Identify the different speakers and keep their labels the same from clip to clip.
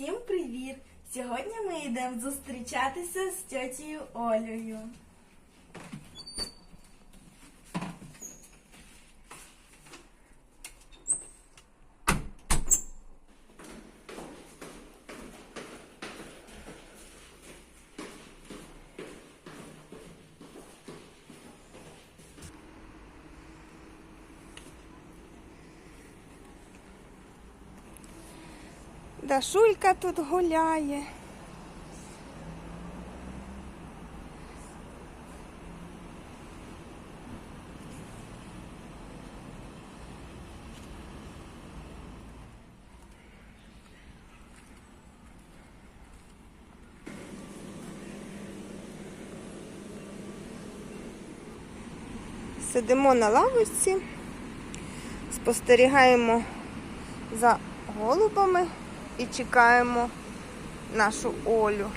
Speaker 1: Всім привіт! Сьогодні ми йдемо зустрічатися з тьотєю Олею.
Speaker 2: Дашулька тут гуляє. Сидимо на лавочці, спостерігаємо за голубами і чекаємо нашу Олю.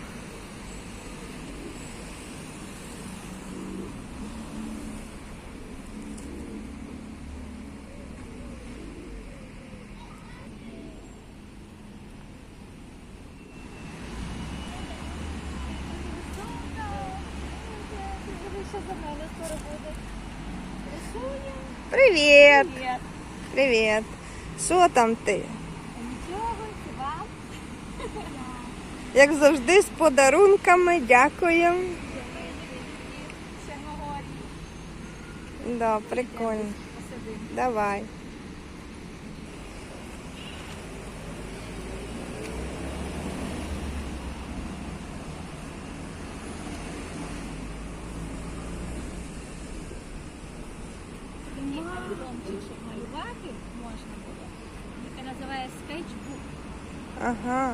Speaker 2: Привіт!
Speaker 3: Привіт.
Speaker 2: Привіт! Що там ти?
Speaker 3: Нічого, хіба?
Speaker 2: Як завжди, з подарунками.
Speaker 3: Чорногорії.
Speaker 2: Да, прикольно. Давай.
Speaker 3: Щоб малювати можна було. Яке називає скетчбук.
Speaker 2: Ага,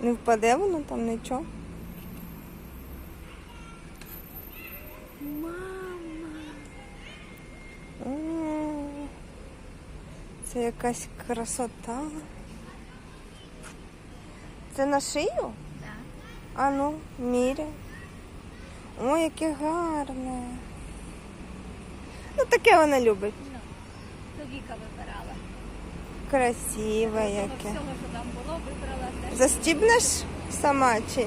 Speaker 2: Не впаде воно там нічого? М, Це якась красота. Це на шию?
Speaker 3: Так.
Speaker 2: А ну, міряй. Ой, яке гарне. Ну, таке вона любить.
Speaker 3: Ну, то Віка вибирала.
Speaker 2: Красиве яке.
Speaker 3: всього, що там було, вибрала
Speaker 2: Застібнеш сама чи?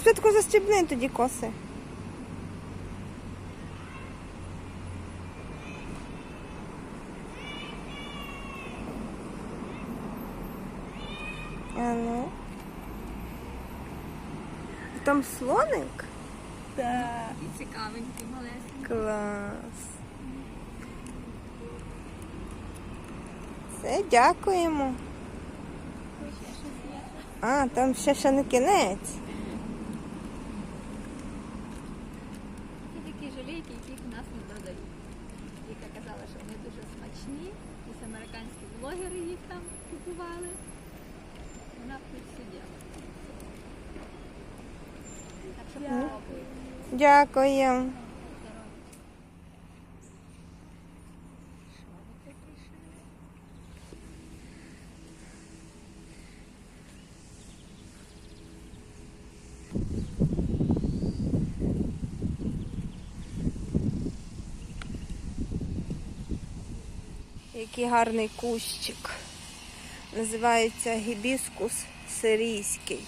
Speaker 2: Спочатку застібни тоді коси. А ну. Там слоник?
Speaker 3: Так. І цікавенький, малесенький.
Speaker 2: Клас. Все, дякуємо. А, там ще ще не кінець.
Speaker 3: Це такі жалейки, яких у нас не додають. Віка казала, що вони дуже смачні. Ось американські блогери їх там купували. Вона тут сиділа. Так що.
Speaker 2: Дякуємо. Який гарний кущик. Називається гібіскус сирійський.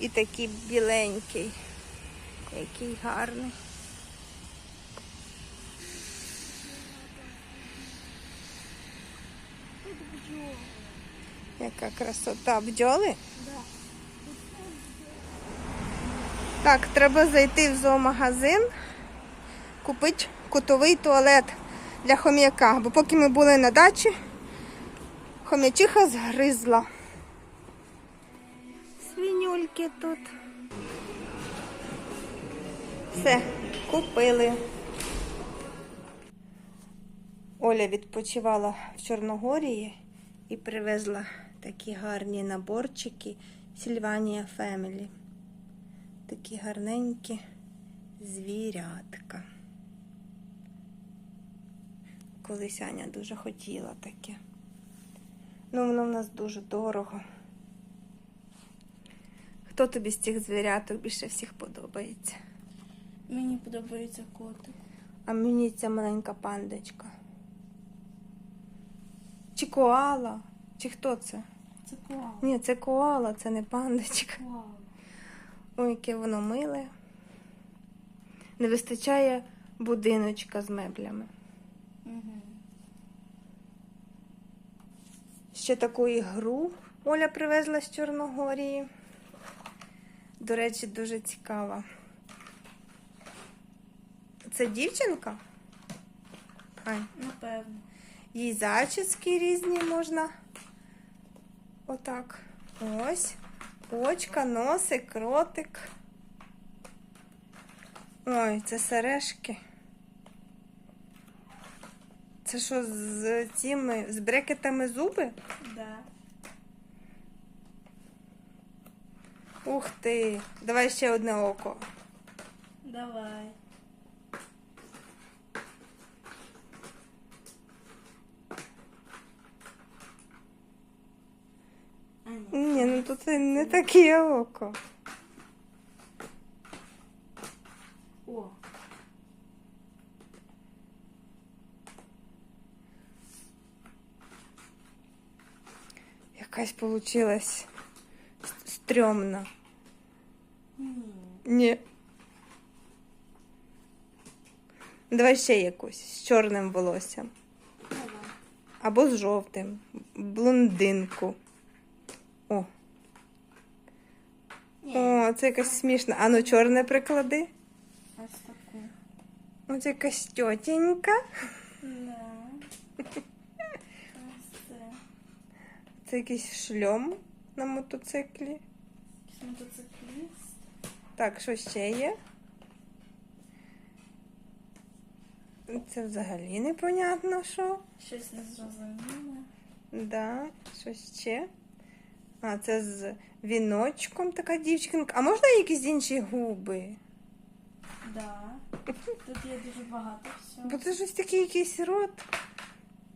Speaker 2: І такий біленький. Який гарний. Яка красота. Бджоли? Так, треба зайти в зоомагазин, купити кутовий туалет для хом'яка. Бо поки ми були на дачі, хом'ячиха згризла. свинюльки тут. Все, купили. Оля відпочивала в Чорногорії і привезла такі гарні наборчики Сільванія Фемілі. Такі гарненькі звірятка. Колись Аня дуже хотіла таке. Ну, воно в нас дуже дорого. Хто тобі з цих звіряток більше всіх подобається?
Speaker 1: Мені подобається котик.
Speaker 2: А мені ця маленька пандочка. Чи коала? Чи хто це?
Speaker 1: Це коала.
Speaker 2: Ні, це коала, це не пандочка.
Speaker 1: Коала.
Speaker 2: Ой, яке воно миле. Не вистачає будиночка з меблями.
Speaker 1: Угу.
Speaker 2: Ще таку ігру Оля привезла з Чорногорії. До речі, дуже цікава. Це дівчинка? Ай,
Speaker 1: Напевно.
Speaker 2: їй зачіски різні можна. Отак. Ось. Очка, носик, ротик. Ой, це сережки. Це що з цими з брекетами зуби?
Speaker 1: Да.
Speaker 2: Ух ти! Давай ще одне око.
Speaker 1: Давай. А, ні.
Speaker 2: Ну тут не таке око.
Speaker 1: О.
Speaker 2: Якась получилась стрьомна.
Speaker 1: Ні.
Speaker 2: Давай ще якусь з чорним волоссям. Або з жовтим. Блондинку. О. о, це якась смішна. Ану, чорне приклади.
Speaker 1: Ось таку.
Speaker 2: Ось якась тьотенька.
Speaker 1: Да. Це.
Speaker 2: Це якийсь шльом на мотоциклі.
Speaker 1: Мотоцикліст.
Speaker 2: Так, що ще є? Це взагалі непонятно що.
Speaker 1: Щось незрозуміле.
Speaker 2: Да, що ще? А, це з віночком така дівчинка. А можна якісь інші губи?
Speaker 1: Да. Тут є дуже багато всього.
Speaker 2: Бо це щось такий якийсь рот.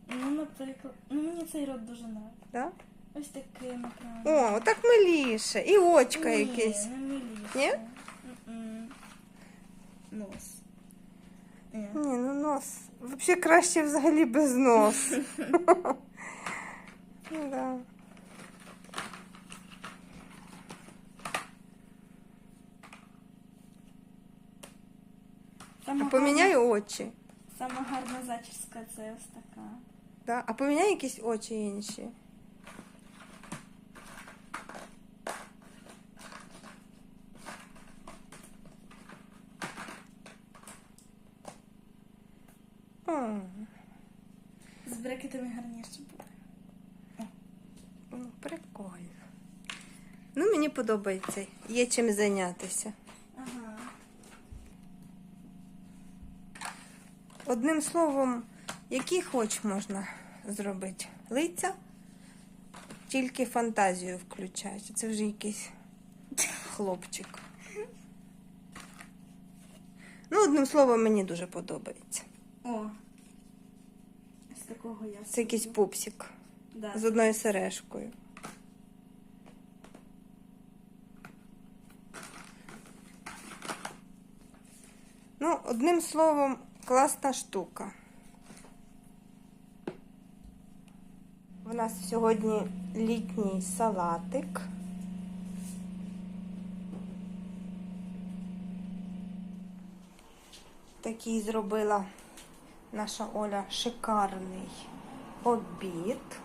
Speaker 1: Ну, наприклад, ну мені цей рот дуже нравиться.
Speaker 2: Да?
Speaker 1: Ось такий, наприклад.
Speaker 2: О, отак миліше. І очка
Speaker 1: Ні,
Speaker 2: якесь.
Speaker 1: не миліше.
Speaker 2: Ні?
Speaker 1: М-м. Нос. Ні.
Speaker 2: Ні, ну нос. Взагалі краще взагалі без нос. Ну, да.
Speaker 1: Сама
Speaker 2: А поміняй
Speaker 1: гарна-
Speaker 2: очі.
Speaker 1: Сама гарна зачіска це ось така.
Speaker 2: Да? А поміняй якісь очі інші. О,
Speaker 1: З брекетами гарніше буде.
Speaker 2: ну, прикольно. Ну, мені подобається. Є чим зайнятися.
Speaker 1: Ага.
Speaker 2: Одним словом, які хоч можна зробити. Лиця, тільки фантазію включають. Це вже якийсь хлопчик. Ну, одним словом, мені дуже подобається.
Speaker 1: О. Ось такого я.
Speaker 2: Це якийсь пупсик
Speaker 1: Да.
Speaker 2: з одною сережкою. Ну, одним словом, класна штука. У нас сьогодні літній салатик. Такий зробила наша Оля шикарний обід.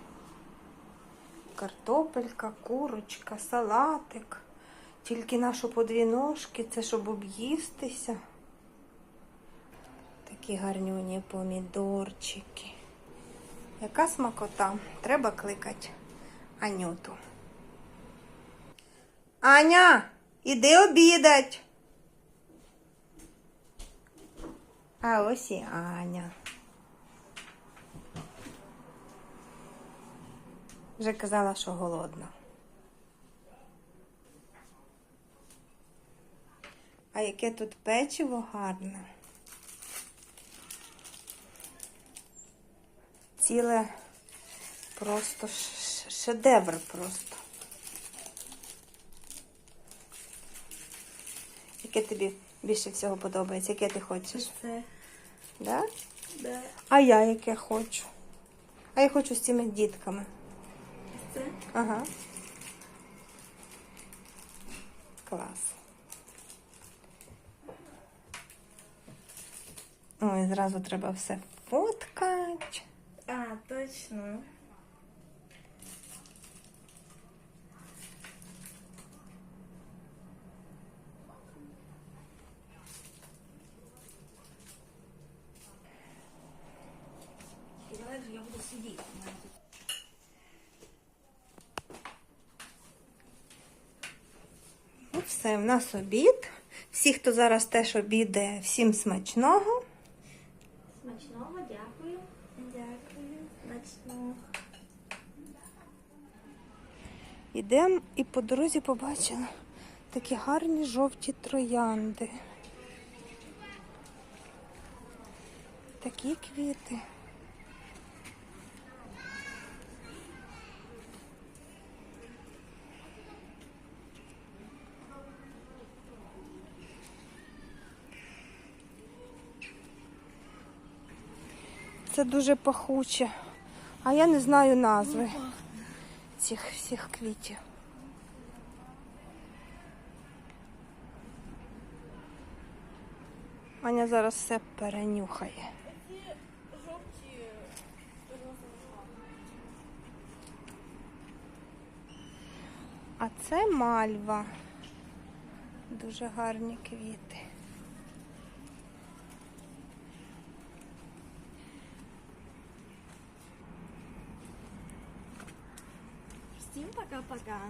Speaker 2: Картопелька, курочка, салатик. Тільки нашу по дві ножки, це щоб об'їстися. Такі гарнюні помідорчики. Яка смакота? Треба кликати Анюту. Аня, іди обідать. А ось і Аня. Вже казала, що голодна. А яке тут печиво гарне. Ціле просто шедевр просто. Яке тобі більше всього подобається? Яке ти хочеш?
Speaker 1: Це.
Speaker 2: Да?
Speaker 1: Да.
Speaker 2: А я яке хочу? А я хочу з цими дітками.
Speaker 1: Це.
Speaker 2: Ага. Клас. Ой, зразу треба все фоткати.
Speaker 1: А, точно. Я буду.
Speaker 2: Ну, все, в нас обід. Всі, хто зараз теж обідає, всім.
Speaker 3: Смачного, дякую.
Speaker 1: Дякую. Смачно.
Speaker 2: Ідемо і по дорозі побачили такі гарні жовті троянди. Такі квіти. Це дуже пахуче, а я не знаю назви цих всіх квітів. Аня зараз все перенюхає. А це мальва. Дуже гарні квіти.
Speaker 1: Всім пока-пока.